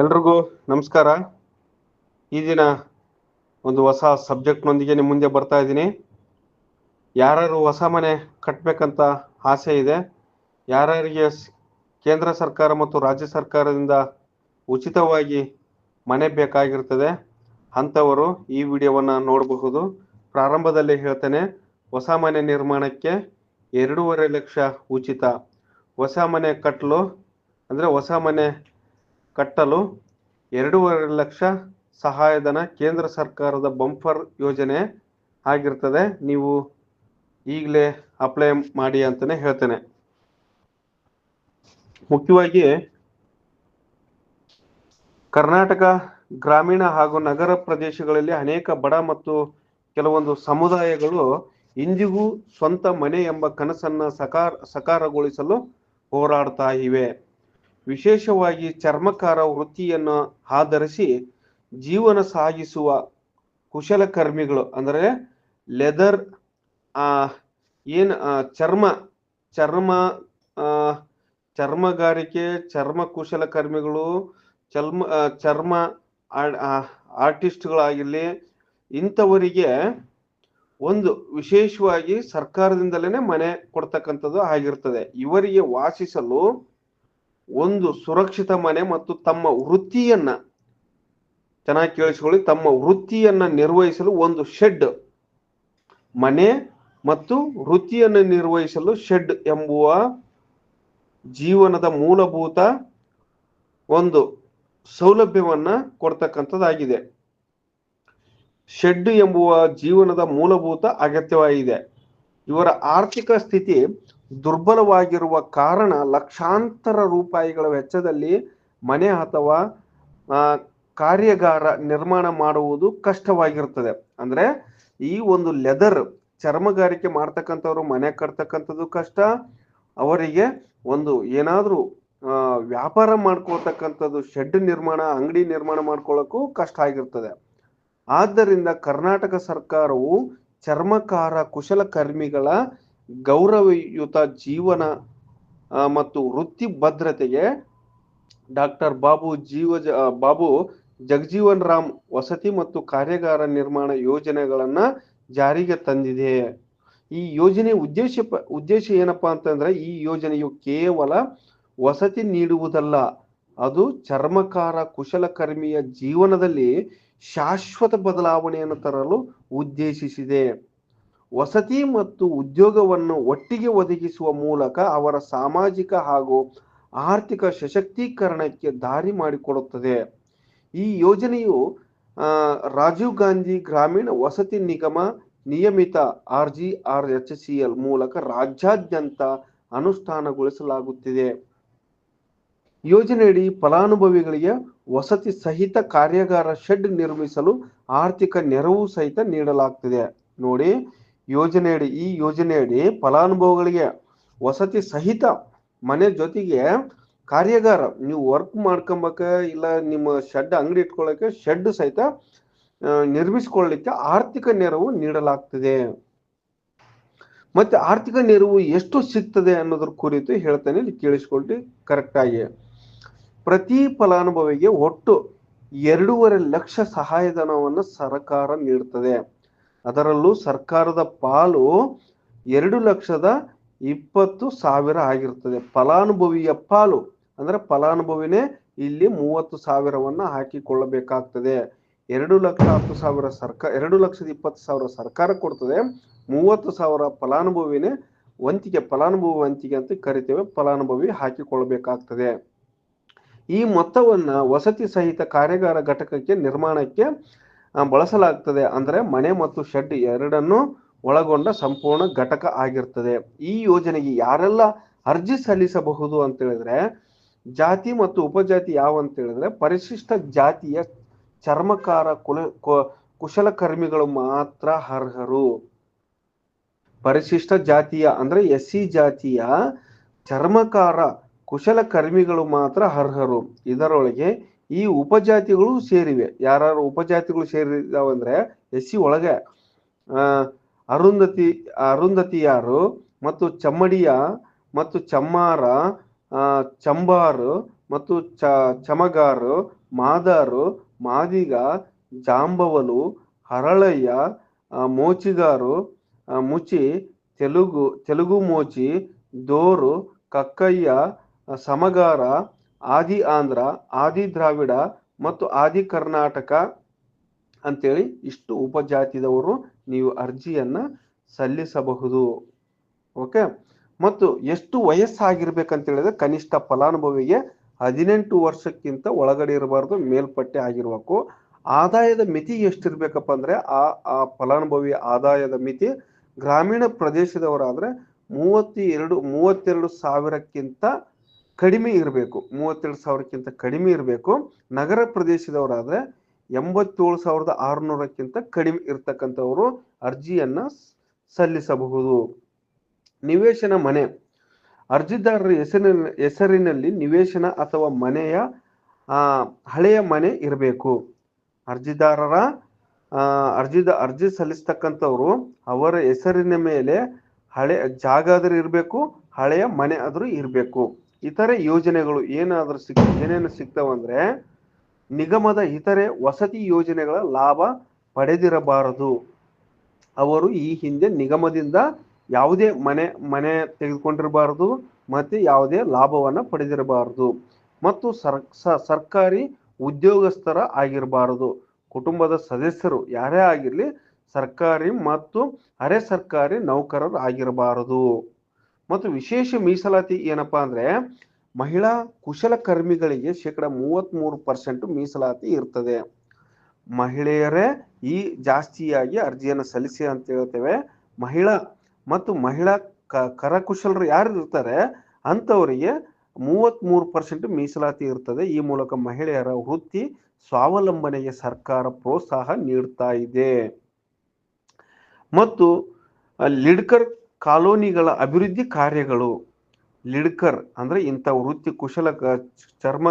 ಎಲ್ರಿಗೂ ನಮಸ್ಕಾರ. ಈ ದಿನ ಒಂದು ಹೊಸ ಸಬ್ಜೆಕ್ಟ್ನೊಂದಿಗೆ ನಿಮ್ಮ ಮುಂದೆ ಬರ್ತಾ ಇದ್ದೀನಿ. ಯಾರ್ಯಾರು ಹೊಸ ಮನೆ ಕಟ್ಟಬೇಕಂತ ಆಸೆ ಇದೆ, ಯಾರ್ಯಾರಿಗೆ ಕೇಂದ್ರ ಸರ್ಕಾರ ಮತ್ತು ರಾಜ್ಯ ಸರ್ಕಾರದಿಂದ ಉಚಿತವಾಗಿ ಮನೆ ಬೇಕಾಗಿರ್ತದೆ, ಅಂಥವರು ಈ ವಿಡಿಯೋವನ್ನು ನೋಡಬಹುದು. ಪ್ರಾರಂಭದಲ್ಲಿ ಹೇಳ್ತೇನೆ, ಹೊಸ ಮನೆ ನಿರ್ಮಾಣಕ್ಕೆ ಎರಡೂವರೆ ಲಕ್ಷ ಉಚಿತ. ಹೊಸ ಮನೆ ಕಟ್ಟಲು ಅಂದರೆ ಹೊಸ ಮನೆ ಕಟ್ಟಲು ಎರಡೂವರೆ ಲಕ್ಷ ಸಹಾಯಧನ ಕೇಂದ್ರ ಸರ್ಕಾರದ ಬಂಫರ್ ಯೋಜನೆ ಆಗಿರ್ತದೆ. ನೀವು ಈಗಲೇ ಅಪ್ಲೈ ಮಾಡಿ ಅಂತಲೇ ಹೇಳ್ತೇನೆ. ಮುಖ್ಯವಾಗಿ ಕರ್ನಾಟಕ ಗ್ರಾಮೀಣ ಹಾಗೂ ನಗರ ಪ್ರದೇಶಗಳಲ್ಲಿ ಅನೇಕ ಬಡ ಮತ್ತು ಕೆಲವೊಂದು ಸಮುದಾಯಗಳು ಇಂದಿಗೂ ಸ್ವಂತ ಮನೆ ಎಂಬ ಕನಸನ್ನ ಸಕಾರ, ಸಕಾರಗೊಳಿಸಲು ಹೋರಾಡ್ತಾ ಇವೆ. ವಿಶೇಷವಾಗಿ ಚರ್ಮಕಾರ ವೃತ್ತಿಯನ್ನು ಆಧರಿಸಿ ಜೀವನ ಸಾಗಿಸುವ ಕುಶಲಕರ್ಮಿಗಳು ಅಂದರೆ ಲೆದರ್ ಏನು ಚರ್ಮ ಚರ್ಮ ಚರ್ಮಗಾರಿಕೆ, ಚರ್ಮ ಕುಶಲಕರ್ಮಿಗಳು ಚರ್ಮ ಚರ್ಮ ಆರ್ಟಿಸ್ಟ್ಗಳಾಗಿರಲಿ, ಇಂಥವರಿಗೆ ಒಂದು ವಿಶೇಷವಾಗಿ ಸರ್ಕಾರದಿಂದಲೇ ಮನೆ ಕೊಡ್ತಕ್ಕಂಥದ್ದು ಆಗಿರ್ತದೆ. ಇವರಿಗೆ ವಾಸಿಸಲು ಒಂದು ಸುರಕ್ಷಿತ ಮನೆ ಮತ್ತು ತಮ್ಮ ವೃತ್ತಿಯನ್ನ ಚೆನ್ನಾಗಿ ಕೇಳಿಸ್ಕೊಳ್ಳಿ, ತಮ್ಮ ವೃತ್ತಿಯನ್ನ ನಿರ್ವಹಿಸಲು ಒಂದು ಶೆಡ್ ಮನೆ ಮತ್ತು ವೃತ್ತಿಯನ್ನು ನಿರ್ವಹಿಸಲು ಶೆಡ್ ಎಂಬುವ ಜೀವನದ ಮೂಲಭೂತ ಒಂದು ಸೌಲಭ್ಯವನ್ನ ಕೊಡ್ತಕ್ಕಂಥದ್ದಾಗಿದೆ. ಶೆಡ್ ಎಂಬುವ ಜೀವನದ ಮೂಲಭೂತ ಅಗತ್ಯವಾಗಿದೆ. ಇವರ ಆರ್ಥಿಕ ಸ್ಥಿತಿ ದುರ್ಬಲವಾಗಿರುವ ಕಾರಣ ಲಕ್ಷಾಂತರ ರೂಪಾಯಿಗಳ ವೆಚ್ಚದಲ್ಲಿ ಮನೆ ಅಥವಾ ಕಾರ್ಯಾಗಾರ ನಿರ್ಮಾಣ ಮಾಡುವುದು ಕಷ್ಟವಾಗಿರುತ್ತದೆ. ಅಂದ್ರೆ ಈ ಒಂದು ಲೆದರ್ ಚರ್ಮಗಾರಿಕೆ ಮಾಡ್ತಕ್ಕಂಥವ್ರು, ಮನೆ ಕಟ್ತಕ್ಕಂಥದ್ದು ಕಷ್ಟ. ಅವರಿಗೆ ಒಂದು ಏನಾದರೂ ವ್ಯಾಪಾರ ಮಾಡ್ಕೊಳ್ತಕ್ಕಂಥದ್ದು, ಶೆಡ್ ನಿರ್ಮಾಣ, ಅಂಗಡಿ ನಿರ್ಮಾಣ ಮಾಡ್ಕೊಳ್ಳೋಕ್ಕೂ ಕಷ್ಟ ಆಗಿರ್ತದೆ. ಆದ್ದರಿಂದ ಕರ್ನಾಟಕ ಸರ್ಕಾರವು ಚರ್ಮಕಾರ ಕುಶಲಕರ್ಮಿಗಳ ಗೌರವಯುತ ಜೀವನ ಮತ್ತು ವೃತ್ತಿ ಭದ್ರತೆಗೆ ಡಾಕ್ಟರ್ ಬಾಬು ಜೀವ ಬಾಬು ಜಗಜೀವನ್ ರಾಮ್ ವಸತಿ ಮತ್ತು ಕಾರ್ಯಾಗಾರ ನಿರ್ಮಾಣ ಯೋಜನೆಗಳನ್ನ ಜಾರಿಗೆ ತಂದಿದೆ. ಈ ಯೋಜನೆ ಉದ್ದೇಶ ಉದ್ದೇಶ ಏನಪ್ಪಾ ಅಂತಂದ್ರೆ ಈ ಯೋಜನೆಯು ಕೇವಲ ವಸತಿ ನೀಡುವುದಲ್ಲ, ಅದು ಚರ್ಮಕಾರ ಕುಶಲಕರ್ಮಿಯ ಜೀವನದಲ್ಲಿ ಶಾಶ್ವತ ಬದಲಾವಣೆಯನ್ನು ತರಲು ಉದ್ದೇಶಿಸಿದೆ. ವಸತಿ ಮತ್ತು ಉದ್ಯೋಗವನ್ನು ಒಟ್ಟಿಗೆ ಒದಗಿಸುವ ಮೂಲಕ ಅವರ ಸಾಮಾಜಿಕ ಹಾಗೂ ಆರ್ಥಿಕ ಸಶಕ್ತೀಕರಣಕ್ಕೆ ದಾರಿ ಮಾಡಿಕೊಡುತ್ತದೆ. ಈ ಯೋಜನೆಯು ರಾಜೀವ್ ಗಾಂಧಿ ಗ್ರಾಮೀಣ ವಸತಿ ನಿಗಮ ನಿಯಮಿತ R G R H C L ಮೂಲಕ ರಾಜ್ಯಾದ್ಯಂತ ಅನುಷ್ಠಾನಗೊಳಿಸಲಾಗುತ್ತಿದೆ. ಯೋಜನೆಯಡಿ ಫಲಾನುಭವಿಗಳಿಗೆ ವಸತಿ ಸಹಿತ ಕಾರ್ಯಾಗಾರ ಶೆಡ್ ನಿರ್ಮಿಸಲು ಆರ್ಥಿಕ ನೆರವು ಸಹಿತ ನೀಡಲಾಗ್ತಿದೆ. ನೋಡಿ, ಯೋಜನೆಯಡಿ, ಈ ಯೋಜನೆಯಡಿ ಫಲಾನುಭವಿಗಳಿಗೆ ವಸತಿ ಸಹಿತ ಮನೆ ಜೊತೆಗೆ ಕಾರ್ಯಾಗಾರ, ನೀವು ವರ್ಕ್ ಮಾಡ್ಕೊಂಬಕ ಇಲ್ಲ ನಿಮ್ಮ ಶೆಡ್ ಅಂಗಡಿ ಇಟ್ಕೊಳ್ಳೋಕೆ ಶೆಡ್ ಸಹಿತ ನಿರ್ಮಿಸ್ಕೊಳ್ಳಿಕ್ಕೆ ಆರ್ಥಿಕ ನೆರವು ನೀಡಲಾಗ್ತದೆ. ಮತ್ತೆ ಆರ್ಥಿಕ ನೆರವು ಎಷ್ಟು ಸಿಗ್ತದೆ ಅನ್ನೋದ್ರ ಕುರಿತು ಹೇಳ್ತೇನೆ, ಇಲ್ಲಿ ಕೇಳಿಸ್ಕೊಳ್ಳಿ ಕರೆಕ್ಟ್ ಆಗಿ. ಪ್ರತಿ ಫಲಾನುಭವಿಗೆ ಒಟ್ಟು ಎರಡೂವರೆ ಲಕ್ಷ ಸಹಾಯಧನವನ್ನು ಸರ್ಕಾರ ನೀಡುತ್ತದೆ. ಅದರಲ್ಲೂ ಸರ್ಕಾರದ ಪಾಲು ಎರಡು ಲಕ್ಷದ ಇಪ್ಪತ್ತು ಸಾವಿರ ಆಗಿರ್ತದೆ ಫಲಾನುಭವಿಯ ಪಾಲು ಅಂದ್ರೆ ಫಲಾನುಭವಿನೇ ಇಲ್ಲಿ ಮೂವತ್ತು ಸಾವಿರವನ್ನ ಹಾಕಿಕೊಳ್ಳಬೇಕಾಗ್ತದೆ. ಎರಡು ಲಕ್ಷ ಹತ್ತು ಸಾವಿರ ಸರ್ಕಾರ ಎರಡು ಲಕ್ಷದ ಇಪ್ಪತ್ತು ಸಾವಿರ ಸರ್ಕಾರ ಕೊಡ್ತದೆ. ಮೂವತ್ತು ಸಾವಿರ ಫಲಾನುಭವಿನೇ ವಂತಿಗೆ ಫಲಾನುಭವಿ ವಂತಿಗೆ ಅಂತ ಕರಿತೇವೆ. ಫಲಾನುಭವಿ ಹಾಕಿಕೊಳ್ಳಬೇಕಾಗ್ತದೆ. ಈ ಮೊತ್ತವನ್ನ ವಸತಿ ಸಹಿತ ಕಾರ್ಯಾಗಾರ ಘಟಕಕ್ಕೆ ನಿರ್ಮಾಣಕ್ಕೆ ಬಳಸಲಾಗ್ತದೆ. ಅಂದ್ರೆ ಮನೆ ಮತ್ತು ಶೆಡ್ ಎರಡನ್ನು ಒಳಗೊಂಡ ಸಂಪೂರ್ಣ ಘಟಕ ಆಗಿರ್ತದೆ. ಈ ಯೋಜನೆಗೆ ಯಾರೆಲ್ಲ ಅರ್ಜಿ ಸಲ್ಲಿಸಬಹುದು ಅಂತ ಹೇಳಿದ್ರೆ, ಜಾತಿ ಮತ್ತು ಉಪಜಾತಿ ಯಾವ ಅಂತ ಹೇಳಿದ್ರೆ, ಪರಿಶಿಷ್ಟ ಜಾತಿಯ ಚರ್ಮಕಾರ ಕುಲ ಕುಶಲಕರ್ಮಿಗಳು ಮಾತ್ರ ಅರ್ಹರು. ಪರಿಶಿಷ್ಟ ಜಾತಿಯ ಅಂದ್ರೆ ಎಸ್ ಸಿ ಜಾತಿಯ ಚರ್ಮಕಾರ ಕುಶಲಕರ್ಮಿಗಳು ಮಾತ್ರ ಅರ್ಹರು. ಇದರೊಳಗೆ ಈ ಉಪಜಾತಿಗಳು ಸೇರಿವೆ. ಯಾರು ಉಪಜಾತಿಗಳು ಸೇರಿದಾವಂದ್ರೆ ಎಸ್ ಸಿ ಒಳಗೆ. ಅರುಂಧತಿ, ಅರುಂಧತಿಯಾರು ಮತ್ತು ಚಮ್ಮಡಿಯ ಮತ್ತು ಚಮ್ಮಾರ ಚಂಬಾರು ಮತ್ತು ಚ, ಚಮಗಾರು, ಮಾದಾರು, ಮಾದಿಗ, ಜಾಂಬವಲು, ಹರಳಯ್ಯ ಮೋಚಿಗಾರು ಮುಚಿ, ತೆಲುಗು ತೆಲುಗು ಮೋಚಿ, ದೋರು, ಕಕ್ಕಯ್ಯ ಸಮಗಾರ, ಆದಿ ಆಂಧ್ರ, ಆದಿ ದ್ರಾವಿಡ ಮತ್ತು ಆದಿ ಕರ್ನಾಟಕ ಅಂತೇಳಿ ಇಷ್ಟು ಉಪಜಾತಿದವರು ನೀವು ಅರ್ಜಿಯನ್ನ ಸಲ್ಲಿಸಬಹುದು. ಓಕೆ? ಮತ್ತು ಎಷ್ಟು ವಯಸ್ಸಾಗಿರ್ಬೇಕಂತ ಹೇಳಿದ್ರೆ ಕನಿಷ್ಠ ಫಲಾನುಭವಿಗೆ ಹದಿನೆಂಟು ವರ್ಷಕ್ಕಿಂತ ಒಳಗಡೆ ಇರಬಾರ್ದು, ಮೇಲ್ಪಟ್ಟೆ ಆಗಿರ್ಬೇಕು. ಆದಾಯದ ಮಿತಿ ಎಷ್ಟಿರ್ಬೇಕಪ್ಪ ಅಂದ್ರೆ ಆ ಆ ಫಲಾನುಭವಿ ಆದಾಯದ ಮಿತಿ ಗ್ರಾಮೀಣ ಪ್ರದೇಶದವರಾದ್ರೆ ಮೂವತ್ತೆರಡು ಮೂವತ್ತೆರಡು ಸಾವಿರಕ್ಕಿಂತ ಕಡಿಮೆ ಇರಬೇಕು, ಮೂವತ್ತೆರಡು ಸಾವಿರಕ್ಕಿಂತ ಕಡಿಮೆ ಇರಬೇಕು. ನಗರ ಪ್ರದೇಶದವರಾದ್ರೆ ಎಂಬತ್ತೇಳು ಸಾವಿರದ ಆರುನೂರಕ್ಕಿಂತ ಕಡಿಮೆ ಇರ್ತಕ್ಕಂಥವರು ಅರ್ಜಿಯನ್ನ ಸಲ್ಲಿಸಬಹುದು. ನಿವೇಶನ ಮನೆ. ಅರ್ಜಿದಾರರ ಹೆಸರಿನ, ಹೆಸರಿನಲ್ಲಿ ನಿವೇಶನ ಅಥವಾ ಮನೆಯ ಹಳೆಯ ಮನೆ ಇರಬೇಕು. ಅರ್ಜಿದಾರರ ಅರ್ಜಿದ, ಅರ್ಜಿ ಸಲ್ಲಿಸ್ತಕ್ಕಂಥವ್ರು ಅವರ ಹೆಸರಿನ ಮೇಲೆ ಹಳೆ ಜಾಗ ಆದ್ರೂ ಇರಬೇಕು, ಹಳೆಯ ಮನೆ ಆದರೂ ಇರಬೇಕು. ಇತರೆ ಯೋಜನೆಗಳು ಏನಾದರೂ ಸಿಕ್, ಏನೇನು ಸಿಗ್ತಾವಂದ್ರೆ ನಿಗಮದ ಇತರೆ ವಸತಿ ಯೋಜನೆಗಳ ಲಾಭ ಪಡೆದಿರಬಾರದು. ಅವರು ಈ ಹಿಂದೆ ನಿಗಮದಿಂದ ಯಾವುದೇ ಮನೆ ಮನೆ ತೆಗೆದುಕೊಂಡಿರಬಾರದು ಮತ್ತೆ ಯಾವುದೇ ಲಾಭವನ್ನ ಪಡೆದಿರಬಾರದು. ಮತ್ತು ಸರ್ಕಾರಿ ಉದ್ಯೋಗಸ್ಥರ ಆಗಿರಬಾರದು. ಕುಟುಂಬದ ಸದಸ್ಯರು ಯಾರೇ ಆಗಿರಲಿ ಸರ್ಕಾರಿ ಮತ್ತು ಅರೆ ಸರ್ಕಾರಿ ನೌಕರರು ಆಗಿರಬಾರದು. ಮತ್ತು ವಿಶೇಷ ಮೀಸಲಾತಿ ಏನಪ್ಪಾ ಅಂದ್ರೆ ಮಹಿಳಾ ಕುಶಲಕರ್ಮಿಗಳಿಗೆ ಶೇಕಡ ಮೂವತ್ತ್ ಮೂರು ಪರ್ಸೆಂಟ್ ಮೀಸಲಾತಿ ಇರ್ತದೆ. ಮಹಿಳೆಯರೇ ಈ ಜಾಸ್ತಿಯಾಗಿ ಅರ್ಜಿಯನ್ನು ಸಲ್ಲಿಸಿ ಅಂತ ಹೇಳ್ತೇವೆ. ಮಹಿಳಾ ಮತ್ತು ಮಹಿಳಾ ಕ ಕರಕುಶಲರು ಯಾರು ಇರ್ತಾರೆ ಅಂಥವರಿಗೆ ಮೂವತ್ತ್ ಮೂರು ಪರ್ಸೆಂಟ್ ಮೀಸಲಾತಿ ಇರ್ತದೆ. ಈ ಮೂಲಕ ಮಹಿಳೆಯರ ವೃತ್ತಿ ಸ್ವಾವಲಂಬನೆಗೆ ಸರ್ಕಾರ ಪ್ರೋತ್ಸಾಹ ನೀಡ್ತಾ ಇದೆ. ಮತ್ತು ಲಿಡ್ಕರ್ ಕಾಲೋನಿಗಳ ಅಭಿವೃದ್ಧಿ ಕಾರ್ಯಗಳು, ಲಿಡ್ಕರ್ ಅಂದ್ರೆ ಇಂಥ ವೃತ್ತಿ ಕುಶಲ ಚರ್ಮ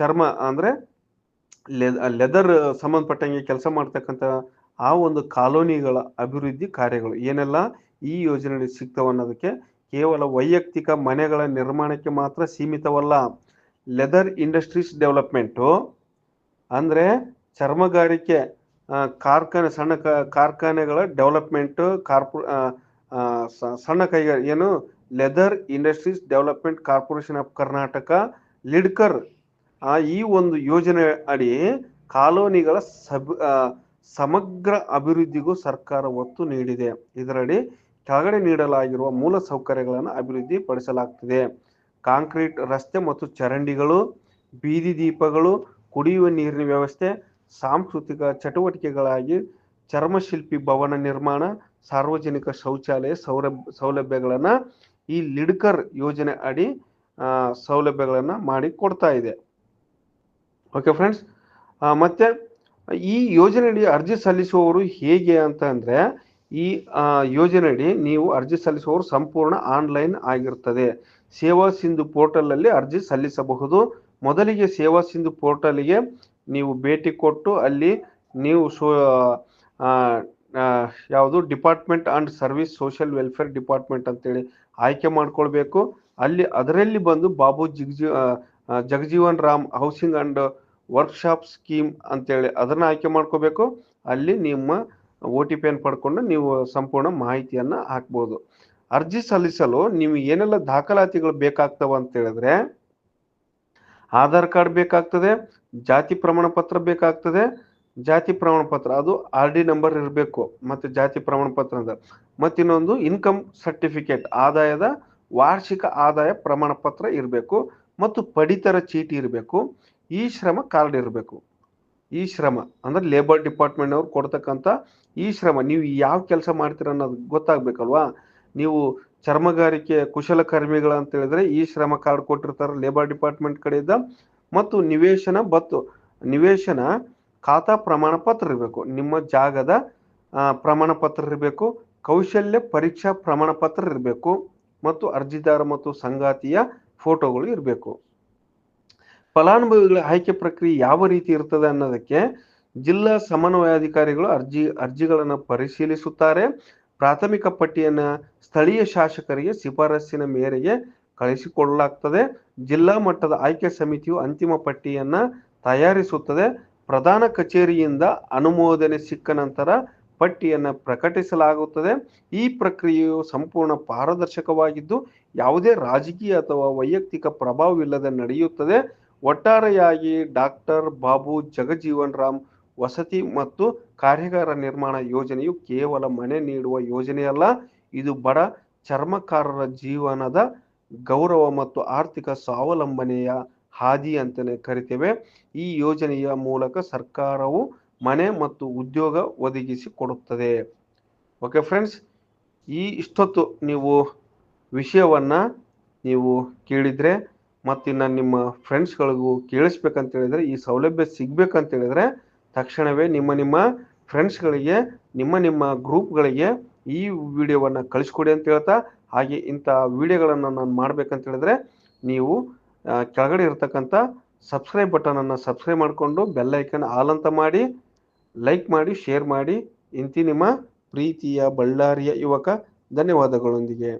ಚರ್ಮ ಅಂದ್ರೆ ಲೆದರ್ ಸಂಬಂಧಪಟ್ಟಂಗೆ ಕೆಲಸ ಮಾಡ್ತಕ್ಕಂಥ ಆ ಒಂದು ಕಾಲೋನಿಗಳ ಅಭಿವೃದ್ಧಿ ಕಾರ್ಯಗಳು. ಏನೆಲ್ಲ? ಈ ಯೋಜನೆ ಸಿಗ್ತಾವ ಅನ್ನೋದಕ್ಕೆ ಕೇವಲ ವೈಯಕ್ತಿಕ ಮನೆಗಳ ನಿರ್ಮಾಣಕ್ಕೆ ಮಾತ್ರ ಸೀಮಿತವಲ್ಲ. ಲೆದರ್ ಇಂಡಸ್ಟ್ರೀಸ್ ಡೆವಲಪ್ಮೆಂಟು ಅಂದರೆ ಚರ್ಮಗಾರಿಕೆ ಕಾರ್ಖಾನೆ, ಸಣ್ಣ ಕಾರ್ಖಾನೆಗಳ ಡೆವಲಪ್ಮೆಂಟು, ಕಾರ್ಪೊ ಸಣ್ಣ ಕೈಗಾರ ಏನು? Leather industries development corporation of Karnataka Lidkar ಈ ಒಂದು ಯೋಜನೆ ಅಡಿ ಕಾಲೋನಿಗಳ ಸಬ್ ಸಮಗ್ರ ಅಭಿವೃದ್ಧಿಗೂ ಸರ್ಕಾರ ಒತ್ತು ನೀಡಿದೆ. ಇದರಡಿ ಕೆಳಗಡೆ ನೀಡಲಾಗಿರುವ ಮೂಲ ಸೌಕರ್ಯಗಳನ್ನು ಅಭಿವೃದ್ಧಿ ಪಡಿಸಲಾಗ್ತಿದೆ ಕಾಂಕ್ರೀಟ್ ರಸ್ತೆ ಮತ್ತು ಚರಂಡಿಗಳು, ಬೀದಿ ದೀಪಗಳು, ಕುಡಿಯುವ ನೀರಿನ ವ್ಯವಸ್ಥೆ, ಸಾಂಸ್ಕೃತಿಕ ಚಟುವಟಿಕೆಗಳಾಗಿ ಚರ್ಮಶಿಲ್ಪಿ ಭವನ ನಿರ್ಮಾಣ ಸಾರ್ವಜನಿಕ ಶೌಚಾಲಯ ಸೌರ, ಸೌಲಭ್ಯಗಳನ್ನ ಈ ಲಿಡ್ಕರ್ ಯೋಜನೆ ಅಡಿ ಸೌಲಭ್ಯಗಳನ್ನು ಮಾಡಿ ಕೊಡ್ತಾ ಇದೆ. ಓಕೆ ಫ್ರೆಂಡ್ಸ್ ಮತ್ತೆ ಈ ಯೋಜನೆಯಡಿ ಅರ್ಜಿ ಸಲ್ಲಿಸುವವರು ಹೇಗೆ ಅಂತ ಅಂದ್ರೆ, ಈ ಯೋಜನೆಯಡಿ ನೀವು ಅರ್ಜಿ ಸಲ್ಲಿಸುವವರು ಸಂಪೂರ್ಣ ಆನ್ಲೈನ್ ಆಗಿರ್ತದೆ. ಸೇವಾ ಸಿಂಧು ಪೋರ್ಟಲ್ ಅಲ್ಲಿ ಅರ್ಜಿ ಸಲ್ಲಿಸಬಹುದು. ಮೊದಲಿಗೆ ಸೇವಾ ಸಿಂಧು ಪೋರ್ಟಲ್ಗೆ ನೀವು ಭೇಟಿ ಕೊಟ್ಟು ಅಲ್ಲಿ ನೀವು ಸೋ ಯಾವುದು department and service social welfare department ಅಂತೇಳಿ ಆಯ್ಕೆ ಮಾಡ್ಕೊಳ್ಬೇಕು. ಅಲ್ಲಿ ಅದರಲ್ಲಿ ಬಂದು Babu ಜಿಗ್ಜಿ Jagjivan Ram housing and workshop scheme ಅಂತೇಳಿ ಅದನ್ನ ಆಯ್ಕೆ ಮಾಡ್ಕೋಬೇಕು. ಅಲ್ಲಿ ನಿಮ್ಮ ಒ ಟಿ ಪಿಯನ್ನು ಪಡ್ಕೊಂಡು ನೀವು ಸಂಪೂರ್ಣ ಮಾಹಿತಿಯನ್ನ ಹಾಕ್ಬೋದು. ಅರ್ಜಿ ಸಲ್ಲಿಸಲು ನೀವು ಏನೆಲ್ಲ ದಾಖಲಾತಿಗಳು ಬೇಕಾಗ್ತವೆ ಅಂತ ಹೇಳಿದ್ರೆ, ಆಧಾರ್ ಕಾರ್ಡ್ ಬೇಕಾಗ್ತದೆ, ಜಾತಿ ಪ್ರಮಾಣ ಪತ್ರ ಬೇಕಾಗ್ತದೆ ಜಾತಿ ಪ್ರಮಾಣ ಪತ್ರ ಅದು ಆರ್ ಡಿ ನಂಬರ್ ಇರಬೇಕು, ಮತ್ತೆ ಜಾತಿ ಪ್ರಮಾಣ ಪತ್ರ ಅಂತ ಮತ್ತಿನ್ನೊಂದು ಇನ್ಕಮ್ ಸರ್ಟಿಫಿಕೇಟ್ ಆದಾಯದ ವಾರ್ಷಿಕ ಆದಾಯ ಪ್ರಮಾಣ ಪತ್ರ ಇರಬೇಕು, ಮತ್ತು ಪಡಿತರ ಚೀಟಿ ಇರಬೇಕು, ಈ ಶ್ರಮ ಕಾರ್ಡ್ ಇರಬೇಕು. ಈ ಶ್ರಮ, ಅಂದ್ರೆ ಲೇಬರ್ ಡಿಪಾರ್ಟ್ಮೆಂಟ್ ಅವ್ರು ಕೊಡ್ತಕ್ಕಂಥ ಈ ಶ್ರಮ, ನೀವು ಯಾವ ಕೆಲಸ ಮಾಡ್ತೀರ ಅನ್ನೋದು ಗೊತ್ತಾಗ್ಬೇಕಲ್ವಾ? ನೀವು ಚರ್ಮಗಾರಿಕೆ ಕುಶಲಕರ್ಮಿಗಳು ಅಂತ ಹೇಳಿದ್ರೆ ಈ ಶ್ರಮ ಕಾರ್ಡ್ ಕೊಟ್ಟಿರ್ತಾರೆ ಲೇಬರ್ ಡಿಪಾರ್ಟ್ಮೆಂಟ್ ಕಡೆಯಿಂದ, ಮತ್ತು ನಿವೇಶನ ಮತ್ತು ನಿವೇಶನ ಖಾತಾ ಪ್ರಮಾಣ ಪತ್ರ ಇರಬೇಕು. ನಿಮ್ಮ ಜಾಗದ ಪ್ರಮಾಣ ಪತ್ರ ಇರಬೇಕು, ಕೌಶಲ್ಯ ಪರೀಕ್ಷಾ ಪ್ರಮಾಣ ಪತ್ರ ಇರಬೇಕು, ಮತ್ತು ಅರ್ಜಿದಾರ ಮತ್ತು ಸಂಗಾತಿಯ ಫೋಟೋಗಳು ಇರಬೇಕು. ಫಲಾನುಭವಿಗಳ ಆಯ್ಕೆ ಪ್ರಕ್ರಿಯೆ ಯಾವ ರೀತಿ ಇರ್ತದೆ ಅನ್ನೋದಕ್ಕೆ ಜಿಲ್ಲಾ ಸಮನ್ವಯಾಧಿಕಾರಿಗಳು ಅರ್ಜಿ, ಅರ್ಜಿಗಳನ್ನು ಪರಿಶೀಲಿಸುತ್ತಾರೆ. ಪ್ರಾಥಮಿಕ ಪಟ್ಟಿಯನ್ನು ಸ್ಥಳೀಯ ಶಾಸಕರಿಗೆ ಶಿಫಾರಸ್ಸಿನ ಮೇರೆಗೆ ಕಳಿಸಿಕೊಡಲಾಗ್ತದೆ. ಜಿಲ್ಲಾ ಮಟ್ಟದ ಆಯ್ಕೆ ಸಮಿತಿಯು ಅಂತಿಮ ಪಟ್ಟಿಯನ್ನು ತಯಾರಿಸುತ್ತದೆ. ಪ್ರಧಾನ ಕಚೇರಿಯಿಂದ ಅನುಮೋದನೆ ಸಿಕ್ಕ ನಂತರ ಪಟ್ಟಿಯನ್ನು ಪ್ರಕಟಿಸಲಾಗುತ್ತದೆ. ಈ ಪ್ರಕ್ರಿಯೆಯು ಸಂಪೂರ್ಣ ಪಾರದರ್ಶಕವಾಗಿದ್ದು, ಯಾವುದೇ ರಾಜಕೀಯ ಅಥವಾ ವೈಯಕ್ತಿಕ ಪ್ರಭಾವವಿಲ್ಲದೆ ನಡೆಯುತ್ತದೆ. ಒಟ್ಟಾರೆಯಾಗಿ ಡಾಕ್ಟರ್ ಬಾಬು ಜಗಜೀವನ್ ರಾಮ್ ವಸತಿ ಮತ್ತು ಕಾರ್ಯಾಗಾರ ನಿರ್ಮಾಣ ಯೋಜನೆಯು ಕೇವಲ ಮನೆ ನೀಡುವ ಯೋಜನೆಯಲ್ಲ ಇದು ಬಡ ಚರ್ಮಕಾರರ ಜೀವನದ ಗೌರವ ಮತ್ತು ಆರ್ಥಿಕ ಸ್ವಾವಲಂಬನೆಯ ಹಾದಿ ಅಂತಲೇ ಕರಿತೇವೆ. ಈ ಯೋಜನೆಯ ಮೂಲಕ ಸರ್ಕಾರವು ಮನೆ ಮತ್ತು ಉದ್ಯೋಗ ಒದಗಿಸಿ ಕೊಡುತ್ತದೆ. ಓಕೆ ಫ್ರೆಂಡ್ಸ್ ಈ ಇಷ್ಟೊತ್ತು ನೀವು ವಿಷಯವನ್ನು ನೀವು ಕೇಳಿದರೆ ಮತ್ತಿನ್ನು ನಿಮ್ಮ ಫ್ರೆಂಡ್ಸ್ಗಳಿಗೂ ಕೇಳಿಸ್ಬೇಕಂತ ಹೇಳಿದರೆ, ಈ ಸೌಲಭ್ಯ ಸಿಗಬೇಕಂತೇಳಿದ್ರೆ ತಕ್ಷಣವೇ ನಿಮ್ಮ ನಿಮ್ಮ ಫ್ರೆಂಡ್ಸ್ಗಳಿಗೆ ನಿಮ್ಮ ನಿಮ್ಮ ಗ್ರೂಪ್ಗಳಿಗೆ ಈ ವಿಡಿಯೋವನ್ನು ಕಳಿಸ್ಕೊಡಿ ಅಂತ ಹೇಳ್ತಾ, ಹಾಗೆ ಇಂಥ ವಿಡಿಯೋಗಳನ್ನು ನಾನು ಮಾಡಬೇಕಂತ ಹೇಳಿದ್ರೆ ನೀವು ಕೆಳಗಡೆ ಇರತಕ್ಕಂಥ ಸಬ್ಸ್ಕ್ರೈಬ್ ಬಟನನ್ನು ಸಬ್ಸ್ಕ್ರೈಬ್ ಮಾಡಿಕೊಂಡು ಬೆಲ್ ಐಕನ್ ಆಲ್ ಅಂತ ಮಾಡಿ, ಲೈಕ್ ಮಾಡಿ, ಶೇರ್ ಮಾಡಿ. ಇಂತಿ ನಿಮ್ಮ ಪ್ರೀತಿಯ ಬಳ್ಳಾರಿಯ ಯುವಕ, ಧನ್ಯವಾದಗಳೊಂದಿಗೆ.